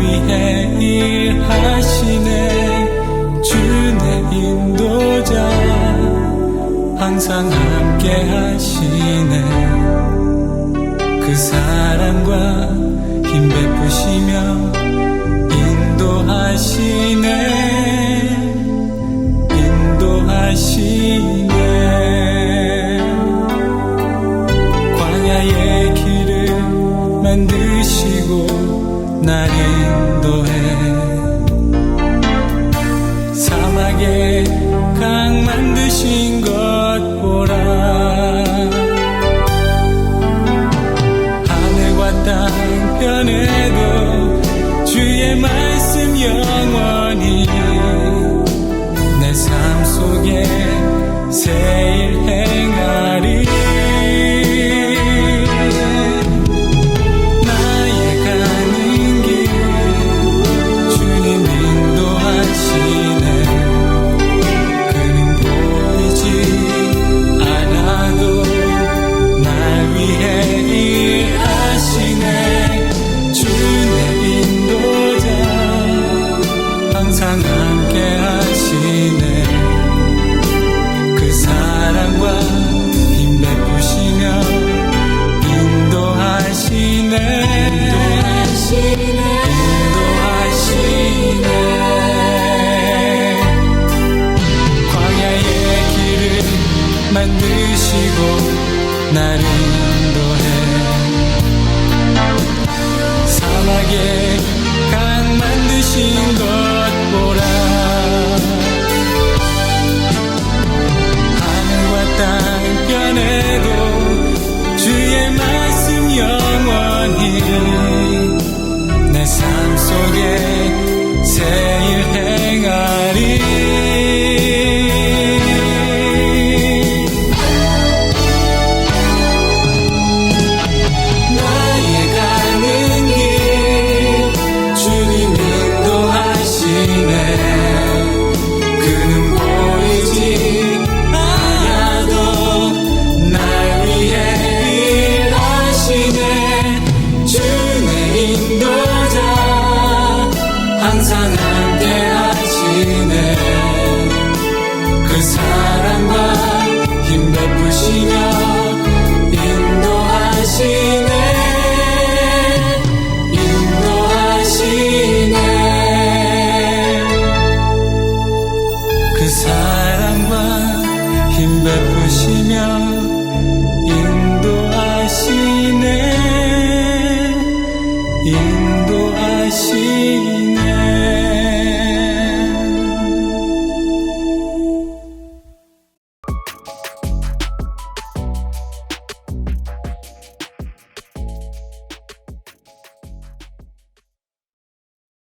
위해 일하시네. 주내 인도자 항상 함께 하시네. 그 사랑과 힘 베푸시며 인도하시네. 인도하시네 만드시고 날 인도해. 사막에 강 만드신 것 보라. 하늘과 땅 변해도 주의 말씀 영원 날 인도해 사막에 강 만드신 것 보라 하늘과 땅 변해도 주의 말씀 영원히 내 삶 속에 새일 행하 그는 奇妙